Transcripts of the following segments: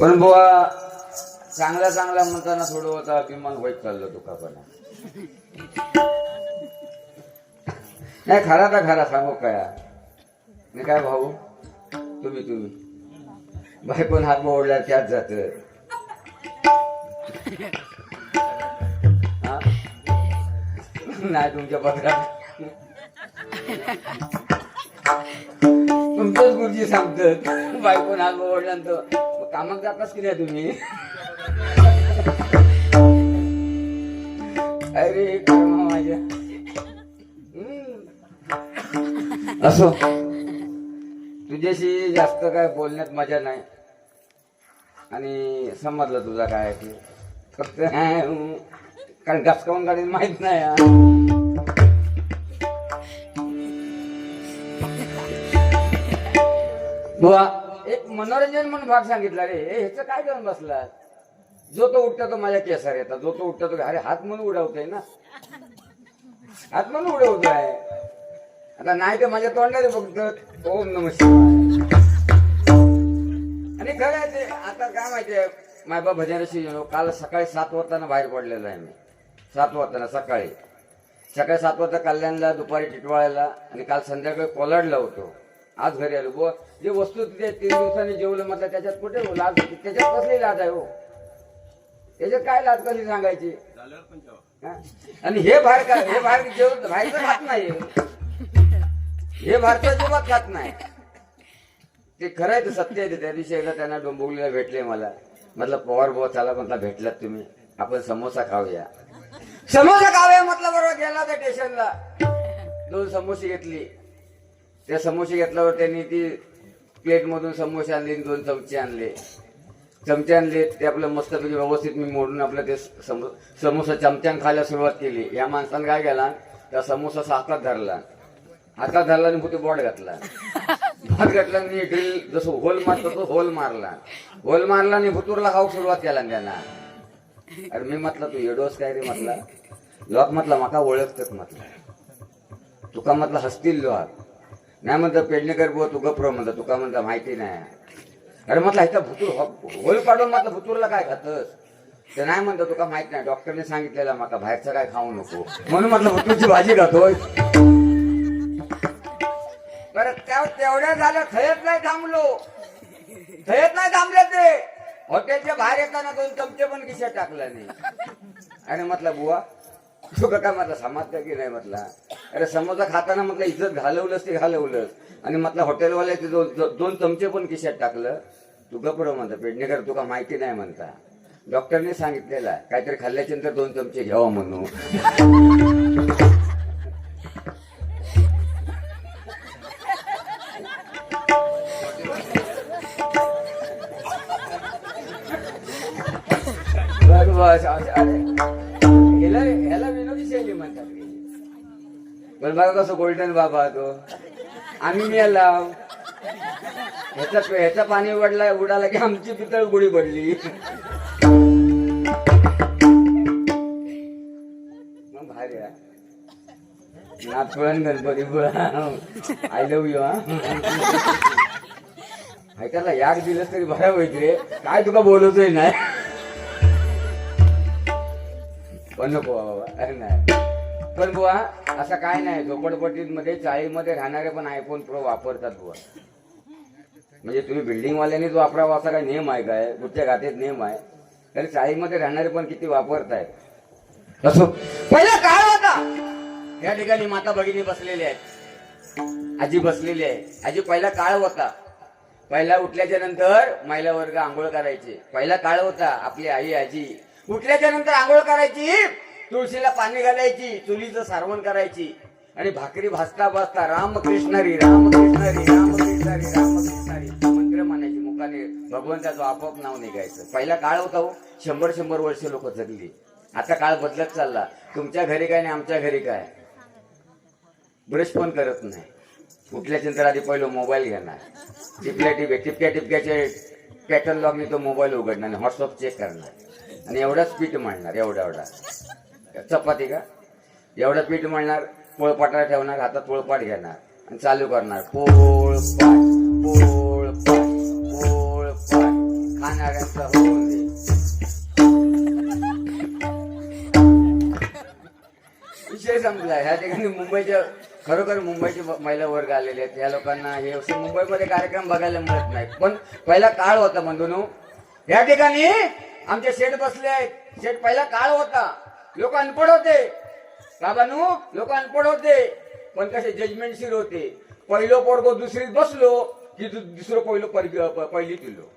पण बुवा चांगला चांगला म्हणताना थोडं होता अभिमान वाईट चाललं दुखापणा. नाही खरा तर खरा सांगू काय मी काय भाऊ? तुम्ही तुम्ही. बायकोन हात मोडला त्यात जात. नाही तुमच्या पत्रात. तुमचंच गुरुजी सांगतात बायको हात ओढल्यानंतर कामात जाताच की नाही तुम्ही? अरे कर्मा माझ्या? असो. तुझ्याशी जास्त काय बोलण्यात मजा नाही. आणि समजलं तुझा काय आहे ते. फक्त अं, कारण गसकावून गाडीत माहीत नाही बुवा. एक मनोरंजन म्हणून भाग सांगितला रे. हे ह्याचं काय करून बसला जो तो उठतो तो माझ्या केसार येतात. जो तो उठतो तो अरे हात म्हणून उडवतोय ना. हात म्हणून उडवतोय. आता नाही तर माझ्या तोंडाने फक्त ओम नमस्कार आणि खरं आहे ते आता काय माहितीये मायबा भजनाशी काल सकाळी सात वाजताना बाहेर पडलेलो आहे मी. सात वाजताना सकाळी. सकाळी सात वाजता कल्याणला दुपारी टिटवाळ्याला आणि काल संध्याकाळी कोलाडला होतो. आज घरी आलो. बुवा जे वस्तू तिथे तीन दिवसांनी जेवलं म्हटलं त्याच्यात कुठे हो लाज? होती त्याच्यात कसली लाज आहे हो? त्याच्यात काय लाज? कशी सांगायची? हा? आणि हे बाहेर काय हे बाहेर जेवण बाहेरचं खात नाही हे. भारतात जेवत खात नाही. ते खरं आहे ते सत्य आहे ते. त्या दिवशी एकदा त्यांना डोंबिवलीला भेटले मला. म्हटलं पवार बुवा चला म्हटलं भेटलात तुम्ही. आपण समोसा खाऊया. समोसा खाऊया म्हटलं बरोबर गेला त्या स्टेशनला दोन समोसे घेतली. त्या समोसे घेतल्यावर त्यांनी ती प्लेट मधून समोसे आणले आणि दोन चमचे आणले. चमचे आणले ते आपलं मस्तपैकी व्यवस्थित मी मोडून आपलं ते समो- समोसा चमच्यान खायला सुरुवात केली. या माणसानं काय केला? त्या समोसा हातात धरला. हातात धरला आणि कुठे बॉट घातला. बॉट घातला आणि ड्रिल जसं होल मारतो तो होल मारला. होल मारला आणि भुतूरला खाऊ सुरुवात केला त्यांना. अरे मी म्हटलं तू येडोस काय रे म्हटला? लोक म्हटला माका ओळखतात म्हटलं. तुका म्हटलं हसतील लोक. नाही म्हणतं पेडणेकर बुवा तू गप्र म्हणतं तुका म्हणतं माहिती नाही. अरे म्हटलं ह्याचा भुतूर हो- होल पाडून म्हटलं भुतूरला काय खातस? ते नाही म्हणतं तुका माहीत नाही. डॉक्टरने सांगितलेलं माका बाहेरचं काय खाऊ नको. म्हणून म्हटलं भुतूरची भाजी खातोय. बरं त्या तेवढ्या झालं थयत नाही थांबलो. थयत नाही थांबले ते. हॉटेलच्या बाहेर येताना दोन चमचे पण किशा टाकला नाही. आणि म्हटलं बुवा तुका काय म्हटलं समाजता की नाही म्हटलं. अरे समोसा खाताना म्हटलं इज्जत घालवलंस ते घालवलंस? आणि म्हटलं हॉटेलवाले ते दोन दोन चमचे पण खिशात टाकलं. तू गप्र म्हणता पेडणेकर तुका माहिती नाही म्हणता. डॉक्टरने सांगितलेलं काहीतरी खाल्ल्याच्या नंतर दोन चमचे घ्यावा म्हणून. बस, अरे, ह्याला विनोदी शैली म्हणतात. रे. बघा कसं गोल्डन बाबा तो. आम्ही मेला. ह्याचा ह्याचा पाणी उडला उडाला की आमची पितळ गुडी पडली मग भारी आहे. Nathpuran Ganpati I love you हा. ऐकायला याक दिलंस तरी बरं होईल रे. काय तुका बोलवतोय नाही. पण नको बाबा अरे नाही. पण बुवा असं काय नाही झोपडपट्टीमध्ये चाळीमध्ये राहणारे पण आयफोन प्रो वापरतात बुवा. म्हणजे तुम्ही बिल्डिंग वाल्यांनीच वापरावा असा काय नियम आहे काय? कुठच्या घातेत नियम आहे. तरी चाळीमध्ये राहणारे पण किती वापरतायत? असो. पहिला काळ होता. या ठिकाणी माता भगिनी बसलेली आहेत. आजी बसलेली आहे. आजी पहिला काळ होता. पहिला उठल्याच्या नंतर महिला वर्ग आंघोळ करायचे. पहिला काळ होता आपली आई आजी. उठल्याच्या नंतर आंघोळ करायची. तुळशीला पाणी घालायची चुलीचं सारवण करायची. आणि भाकरी भाजता भाजता रामकृष्णारी रामकृष्णारी रामकृष्णारी रामकृष्णारी मंत्र म्हणायची मुखाने भगवंताचं आपोआप नाव निघायचं. पहिला काळ होता हो. शंभर शंभर वर्ष लोक जगली. आता काळ बदलत चालला. तुमच्या घरी काय आणि आमच्या घरी काय? ब्रश पण करत नाही. कुठल्या नंतर आधी पहिलं मोबाईल घेणार. टिपल्या टिप्या टिपक्या टिपक्याचे पॅटर्न लॉकने तो मोबाईल उघडणार आणि व्हॉट्सअप चेक करणार. आणि एवढा स्पीड मांडणार एवढा एवढा. चपाती का? एवढं पीठ मळणार पोळपाटाला ठेवणार हातात पोळपाट घेणार आणि चालू करणार. पोळपाट पोळपाट पोळपाट. खाणाऱ्यांचा होऊन विषय समजला ह्या ठिकाणी मुंबईच्या खरोखर मुंबईचे महिला वर्ग आलेले आहेत. या लोकांना हे असे मुंबईमध्ये कार्यक्रम बघायला मिळत नाही पण पहिला काळ होता बंधूनो या ठिकाणी आमचे शेठ बसले आहेत. शेठ पहिला काळ होता. लोक अनपड होते. बाबानू लोक अनपड होते. पण कसे जजमेंटशीर होते. पहिलो पोरगो दुसरीत बसलो की दुसरं पहिलं पहिली प- गेलो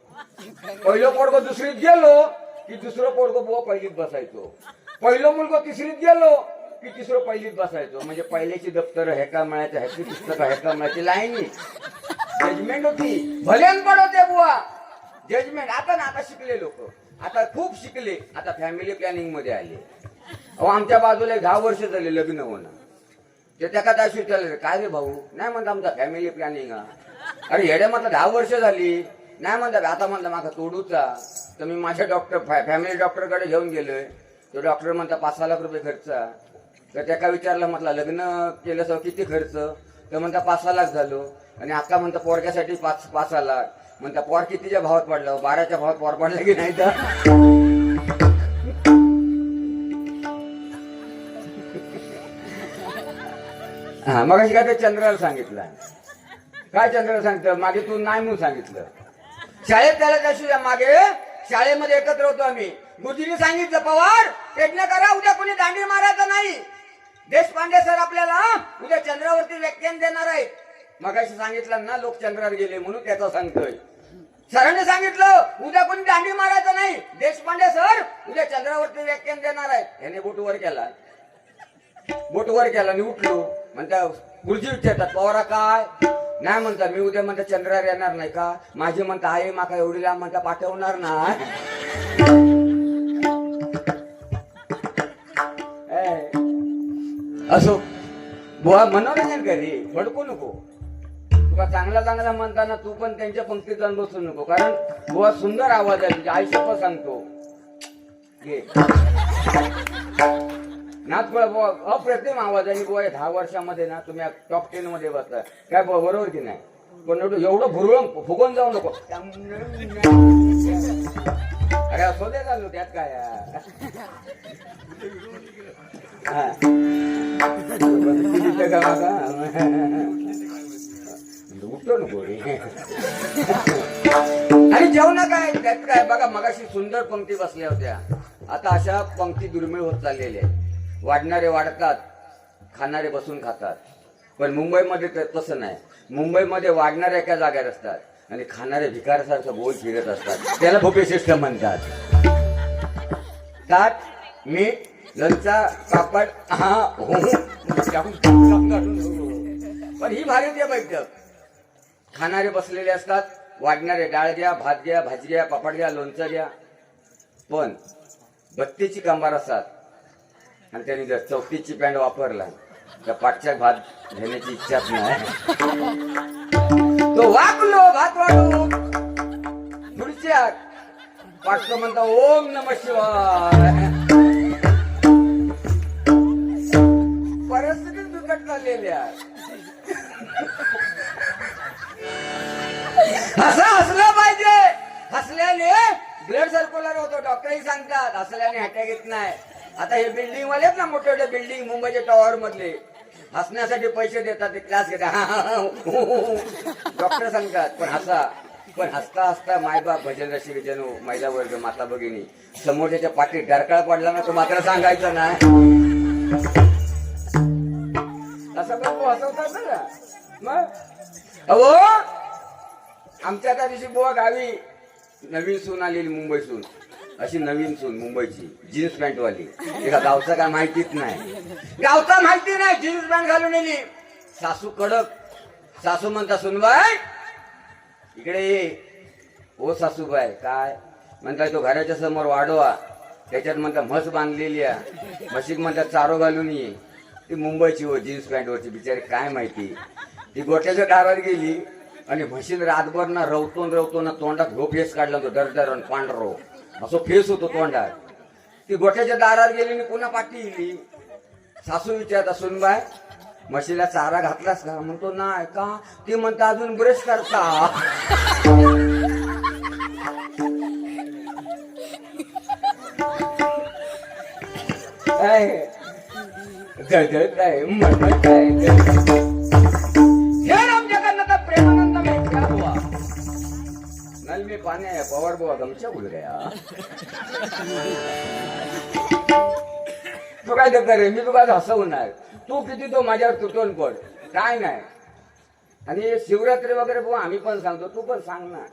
पहिलं पोरगो दुसरीत गेलो की दुसरं पोरगो बुवा पहिलीत बसायचो. पहिलं मुलगो तिसरीत गेलो की तिसरं पहिलीत बसायचो. म्हणजे पहिल्याची दप्तर हेका म्हणायचं ह्याची पुस्तक हेका म्हणायची लाईन जजमेंट होती. भले अनपड होते बुवा. जजमेंट आता ना आता शिकले लोक. आता खूप शिकले. आता फॅमिली प्लॅनिंगमध्ये आले. अहो आमच्या बाजूला एक दहा वर्ष झाले लग्न होणं. ते त्या का विचारलं काय रे भाऊ? नाही म्हणता आमचा फॅमिली प्लॅनिंग हा अरे हेडे म्हटलं दहा वर्ष झाली. नाही म्हणता आता म्हणता माझा तोडूचा. तर मी माझ्या डॉक्टर फॅमिली डॉक्टरकडे घेऊन गेलोय. तो डॉक्टर म्हणता पाच सहा लाख रुपये खर्च. तर त्याका विचारलं म्हटलं लग्न केलं सर किती खर्च? तर म्हणता पाच सहा लाख झालो. आणि आता म्हणता पोरक्यासाठी पाच पाच सहा लाख. म्हणता पोर कितीच्या भावात पडलं? बाराच्या भावात पोर पडला की नाही तर? हा मग काय ते चंद्राला सांगितलं? काय चंद्राला सांगितलं? मागे तू नाही म्हणून सांगितलं. शाळेत त्याला कशी मागे? शाळेमध्ये एकत्र होतो आम्ही. गुरुजींनी सांगितलं पवार प्रयत्न करा उद्या कोणी दांडी मारायचं नाही. देशपांडे सर आपल्याला उद्या चंद्रावरती व्याख्यान देणार आहेत. मग सांगितलं ना लोक चंद्रावर गेले म्हणून त्याचा सांगतोय. सरांनी सांगितलं उद्या कोणी दांडी मारायचं नाही. देशपांडे सर उद्या चंद्रावरती व्याख्यान देणार आहेत. याने बोट वर केला. बोट वर केला आणि उठलो. म्हणता गुरुजी विचारतात पवारा काय? नाही म्हणता मी उद्या म्हणता चंद्रावर येणार नाही का? माझी म्हणता आई माका एवढी लांब म्हणता पाठवणार नाही. असो बुवा मनोरंजन करी भडकू नको. तुका चांगला चांगला म्हणताना तू पण त्यांच्या पंक्तीत जाऊन बसू नको कारण बुवा सुंदर आवाज आहे म्हणजे आई पण सांगतो. घे. ना तुम्हाला अप्रतिम आवाज आहे. आणि बुवा दहा वर्षामध्ये ना तुम्ही टॉप टेन मध्ये बसता काय बरोबर की नाही? पण एवढं एवढं फुगून जाऊ नको. अरे असो दे चालू त्यात काय उठलो नको रे आणि जेवण काय? त्यात काय? बघा मगाशी सुंदर पंक्ती बसल्या होत्या. आता अशा पंक्ती दुर्मिळ होत चाललेल्या आहेत. वाढणारे वाढतात खाणारे बसून खातात. पण मुंबईमध्ये तर तसं नाही. मुंबईमध्ये वाढणारे एका जागेवर असतात आणि खाणारे भिकारसारखं बोल फिरत असतात. त्याला भोपे सिस्टम म्हणतात. ताट मीठ लंचा पापड हा हो. हो. पण ही भारतीय बैठक. खाणारे बसलेले असतात वाढणारे डाळ घ्या भात घ्या भाजी घ्या पापड घ्या लोणचं घ्या पण बत्तीची कांबार असतात. आणि त्यांनी जर चौकीची पॅन्ट वापरला तर पाठच्या भात घेण्याची इच्छाच नाही तो वाकलो भात वाढू पुढच्या पाठचं म्हणता ओम नम शिवाय. परिस्थिती बिकट झालेल्या असं हसलं पाहिजे. हसल्याने ब्लड सर्क्युलर होतो. डॉक्टरही सांगतात हसल्याने अटॅक येत नाही. आता हे बिल्डिंग वाले आहेत ना मोठे मोठे बिल्डिंग मुंबईच्या टॉवर मधले. हसण्यासाठी पैसे देतात ते क्लास घेतात. डॉक्टर सांगतात पण हसा. पण हसता हसता मायबाप भजन रशी विजनू हो, महिला वर्ग माता भगिनी. समोरच्या पाठीत डरकाळ पडला ना तो मात्र सांगायचं ना असं बापू हसवतात ना. मग? अहो आमच्या त्या दिवशी बुवा गावी नवीन सून आलेली मुंबईसून अशी नवीन सून मुंबईची जीन्स पॅन्टवाली. एका गावचा काय माहितीच नाही. गावचा माहिती नाही जीन्स पॅन्ट घालून येली. सासू कडक. सासू म्हणता सुनबाय इकडे ये. ओ सासूबाई काय? म्हणताय तो घराच्या समोर वाढवा. त्याच्यात म्हणता म्हस बांधलेली आहे. म्हशीक म्हणतात चारो घालून ये. ती मुंबईची हो जीन्स पॅन्टवरची बिचारी काय माहिती? ती गोट्याच्या दारात गेली आणि म्हशीन रातभर ना रवतो रवतो ना तोंडात झोप फेस काढला तो दरदर आणि पांढरो असं फेस होतो तोंडात. ती गोठ्याच्या दारावर गेली मी पुन्हा पाठी येली सासू विचारत असून बाय म्हशीला चारा घातलास का? म्हणतो नाही का? ती म्हणता अजून ब्रश करता. काय काय काय नल में पानी है पवार बुआ गमछा भूल गया तू काय करता रे मी तुला हसवणार तू किती तो माझ्यावर तुटून पड काय नाही आणि शिवरात्री वगैरे बुवा आम्ही पण सांगतो तू पण सांग ना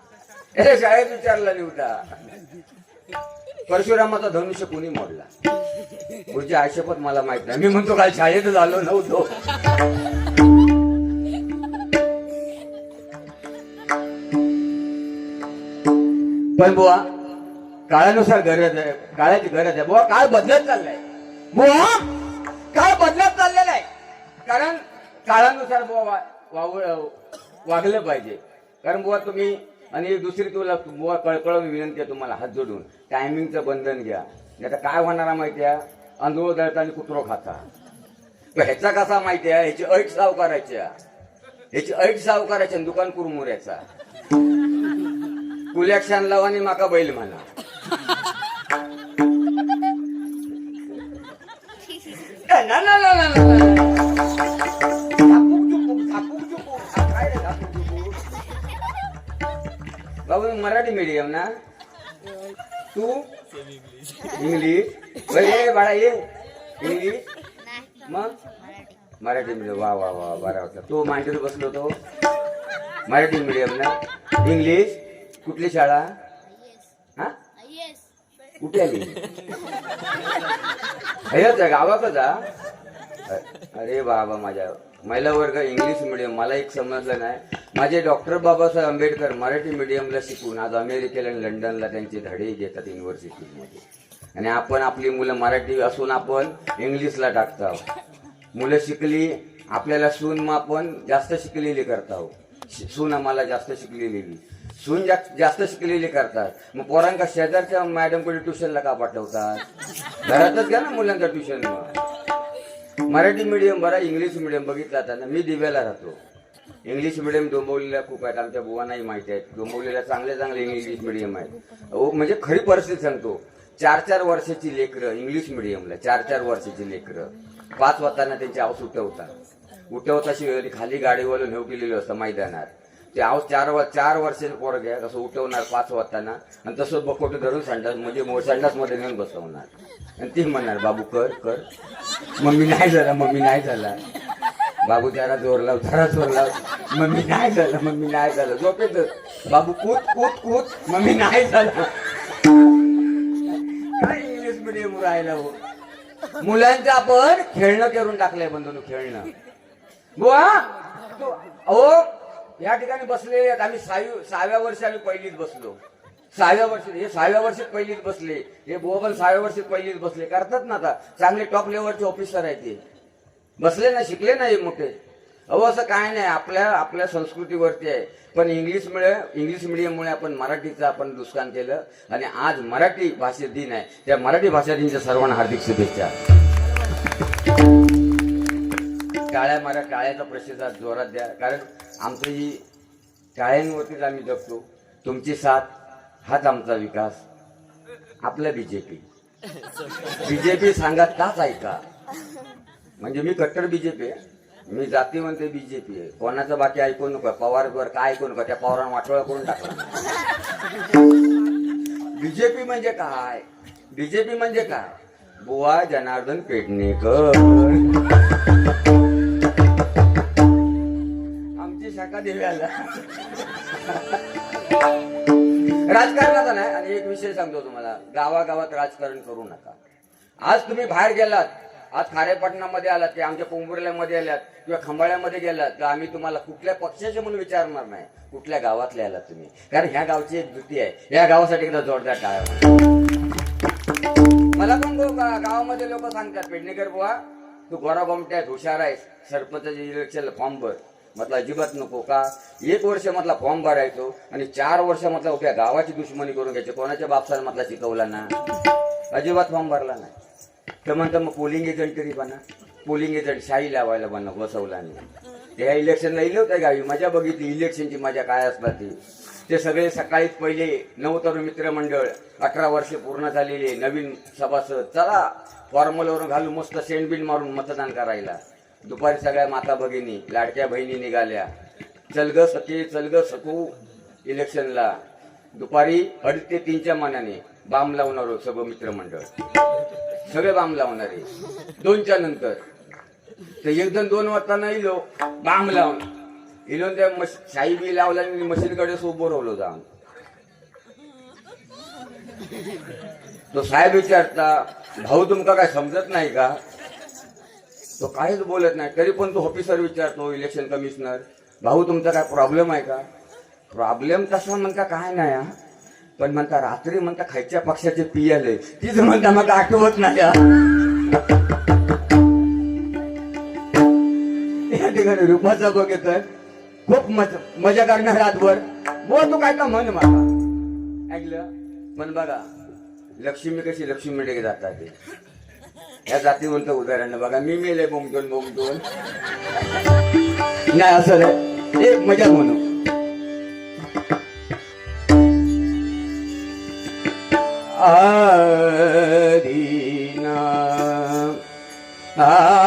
हे शाळेत विचारला निवता परशुरामाचा धनुष्य कुणी मोडला पुढची आयुष्यपत मला माहीत नाही मी म्हणतो काल शाळेतच आलो नव्हतो पण बुवा काळानुसार गरज आहे काळाची गरज आहे. बुवा काळ बदलत चाललाय. बुवा काळ बदलत चाललेला आहे. कारण काळानुसार बुवा वागलं पाहिजे. कारण बुवा तुम्ही आणि दुसरी तुला बुवा कळकळ विनंती आहे तुम्हाला हात जोडून. टायमिंगचं बंधन घ्या. आता काय होणार माहिती आहे? आंधोळ दळता आणि कुत्रो खाता. ह्याचा कसा माहिती आहे? ह्याची ऐट सावकारायची ह्याची ऐट सावकारायची आणि दुकान कुरमुऱ्याचा कुलेक्शन लाव आणि माका बैल म्हणा. ना, ना, ना, ना, ना, बाबू मराठी मीडियम ना. तू? इंग्लिश ये बाळा ये. इंग्लिश मग? मराठी मीडियम वा वा वा बरा होता. तो मांडीवर बसलो तो मराठी मीडियम ना. इंग्लिश कुठली शाळा? हा? कुठे आली? हेच आहे गावाकच अरे बाबा माझ्या महिला वर्ग इंग्लिश मिडियम मला एक समजलं नाही. माझे डॉक्टर बाबासाहेब आंबेडकर मराठी मिडियमला शिकून आज अमेरिकेला आणि लंडनला त्यांचे धडे घेतात युनिव्हर्सिटीमध्ये आणि आपण आपली मुलं मराठी असून आपण इंग्लिशला टाकत आहोत. मुलं शिकली आपल्याला सून मग आपण जास्त शिकलेली करत आहोत. सून आम्हाला जास्त शिकलेली सून जास्त जास्त शिकलेली करतात. मग पोरांका शेजारच्या मॅडमकडे ट्युशनला का पाठवतात? घरातच घ्या ना मुलांचं ट्युशन मराठी मिडियम बरा इंग्लिश मिडियम बघितला आता ना मी दिव्याला राहतो. इंग्लिश मिडियम डोंबवलेल्या खूप आहेत. आमच्या बुवांनाही माहिती आहेत. डोंबवलेल्या चांगले चांगले इंग्लिश मिडियम आहेत. म्हणजे खरी परिस्थिती सांगतो. चार चार वर्षाची लेकरं इंग्लिश मिडियमला चार चार वर्षाची लेकरं. पाच वाजताना त्यांची आवाज उठवतात. उठवताशी खाली गाडीवरून नेऊ केलेलं असतं मैदानात. ते आव चार वर चार वर्षाचे पोरग आहे कसं उठवणार पाच वाजताना. आणि तसं बकोट धरून संडास म्हणजे संडासमध्ये नेऊन बसवणार. आणि ती म्हणणार बाबू कर कर. मम्मी नाही झाला मम्मी नाही झाला. बाबू त्याला जोर लाव त्याला जोर लाव. मम्मी नाही झालं मम्मी नाही झालं. झोपेत बाबू कूत कूत कूत मम्मी नाही झालं. काय इंग्लिश मिडियम राहिला हो. मुलांचं आपण खेळणं करून टाकलंय बंधू खेळणं. बुवा ओ अहो या ठिकाणी बसलेले आहेत. आम्ही सहावी सहाव्या वर्षी आम्ही पहिलीत बसलो. सहाव्या वर्षी हे सहाव्या वर्षी पहिलीत बसले. हे बोबल सहाव्या वर्षीत पहिलीत बसले. करतात ना आता. चांगले टॉप लेवलचे ऑफिसर आहेत ते. बसले ना शिकले नाही हे मोठे. अहो असं काय नाही. आपल्या आपल्या संस्कृतीवरती आहे. पण इंग्लिशमुळे इंग्लिश मिडियममुळे आपण मराठीचं आपण नुकसान केलं. आणि आज मराठी भाषा दिन आहे. त्या मराठी भाषा दिनच्या सर्वांना हार्दिक शुभेच्छा. टाळ्या मारा टाळ्याचा प्रतिसाद जोरात द्या. कारण आमचं ही टाळ्यांवरतीच आम्ही जगतो. तुमची साथ हाच आमचा विकास. आपला बीजेपी बीजेपी सांगा काच ऐका. म्हणजे मी कट्टर बीजेपी आहे. मी जाती म्हणते बीजेपी आहे. कोणाचं बाकी ऐकू नका. पवारवर काय ऐकू नका. त्या पवारांना वाटोळा करून टाकला बीजेपी म्हणजे काय? बीजेपी म्हणजे काय? बुवा जनार्दन पेडणेकर. शाखा देव्याला राजकारणाचा नाही आणि एक विषय सांगतो तुम्हाला. गावागावात राजकारण करू नका. आज तुम्ही बाहेर गेलात आज खारेपटणामध्ये आलात की आमच्या पोंबुर्ल्यामध्ये आलात किंवा खंबाळ्यामध्ये गेलात तर आम्ही तुम्हाला कुठल्या पक्षाचे म्हणून विचारणार नाही. कुठल्या गावातले आलात तुम्ही? कारण ह्या गावची एक वृत्ती आहे. या गावासाठी एकदा जोरदार टाळ्या मला पण गावामध्ये लोक सांगतात पेडणेकर बुवा तू गोरा गोमट्यात हुशार आहेस. सरपंचाच्या इलेक्शनला फॉर्म भर. म्हटलं अजिबात नको का? एक वर्ष म्हटला फॉर्म भरायचो आणि चार वर्ष म्हटलं उभ्या गावाची दुश्मनी करून घ्यायची. कोणाच्या बापसाला म्हटला शिकवला ना? अजिबात फॉर्म भरला नाही. तर म्हणतं मग पोलिंग एजंट तरी बना. पोलिंग एजंट शाही लावायला बना बसवला नाही त्या इलेक्शनला इले होत्या गावी. मजा बघितली. इलेक्शनची मजा काय असतात ती? ते सगळे सकाळीच पहिले नऊ तरुण मित्रमंडळ अठरा वर्षे पूर्ण झालेले नवीन सभासद. चला फॉर्मलवरून घालून मस्त सेंडबिन मारून मतदान करायला. दुपारी सगळ्या माता भगिनी लाडक्या बहिणी निघाल्या. चलग सती चलग सकू इलेक्शनला. दुपारी अडीच ते तीनच्या मानाने बाम लावणार सगळं मित्रमंडळ. सगळे बाम लावणारे. दोनच्या नंतर. तर एक दोन वाजता इलो बाम लावून. इलो त्या मश शाई बी लावला आणि मशीनकडे उभं राहिलो जाऊन. तो साहेब विचारता भाऊ तुमका काय समजत नाही का? तो काहीच बोलत नाही. तरी पण तो ऑफिसर विचारतो इलेक्शन कमिशनर भाऊ तुमचा काय प्रॉब्लेम आहे का? प्रॉब्लेम तसा म्हणता काय नाही हा. पण म्हणता रात्री म्हणता खायच्या पक्षाचे पियाले तीच म्हणता मग आठवत नाही या ठिकाणी रुपाचा बघ येतोय खूप मजा मजा करणार रातभर. बोल तू काय का म्हण मला. ऐकलं? पण बघा लक्ष्मी कशी लक्ष्मी मिळे जातात या या जातीवंत उदाहरण बघा मी मेले बोमटून बोमटून नाही असं नाही. एक मजा म्हणू. आ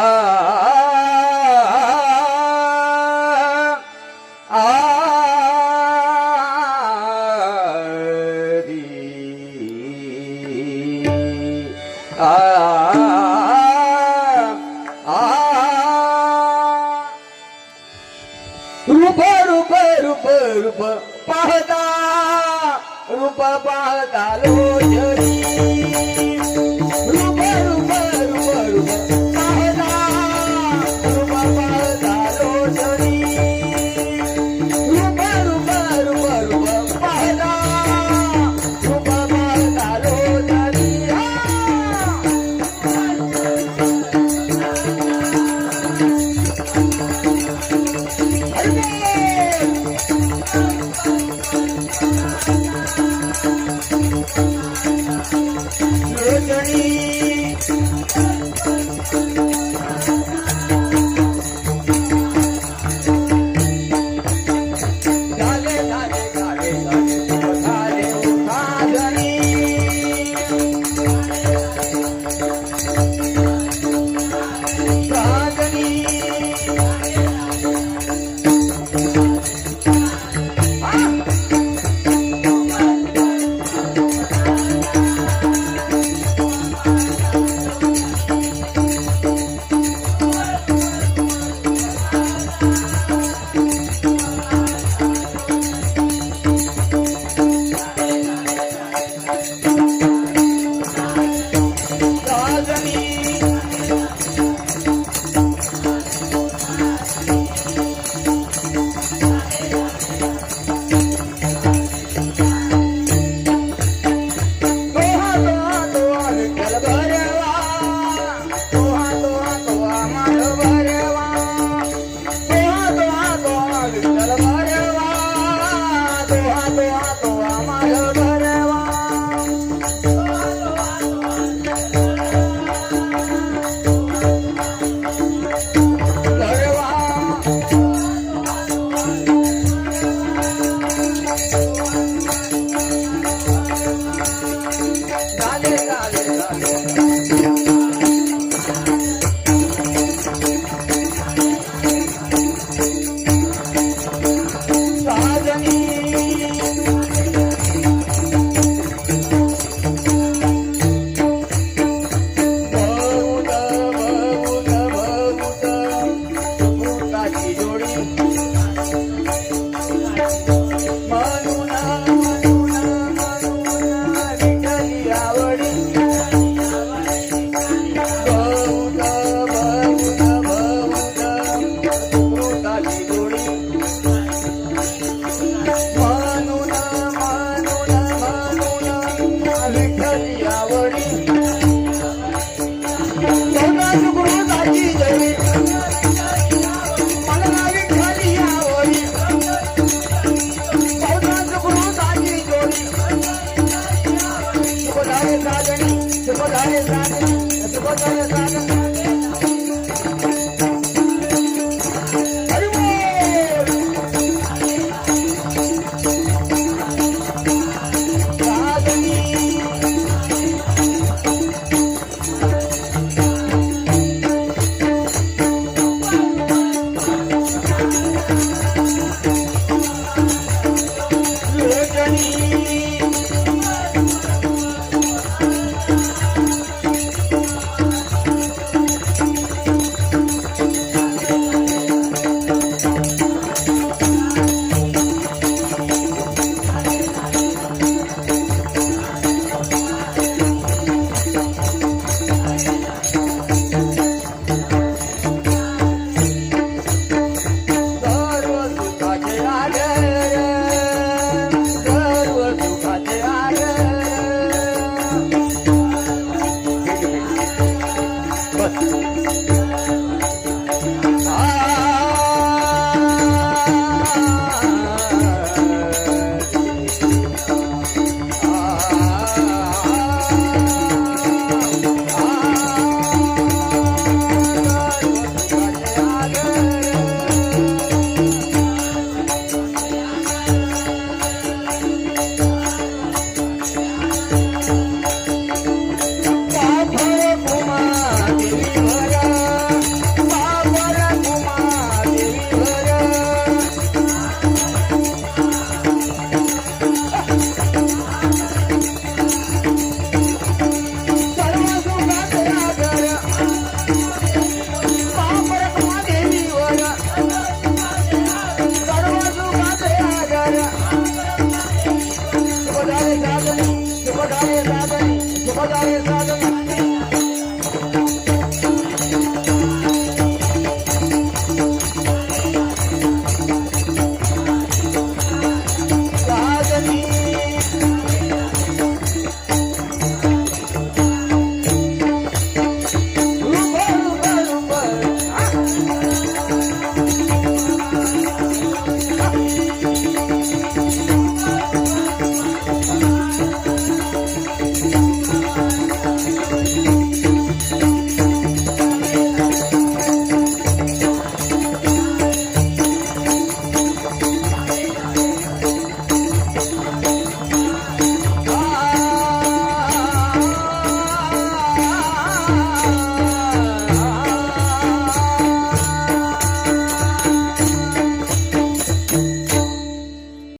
Thank you.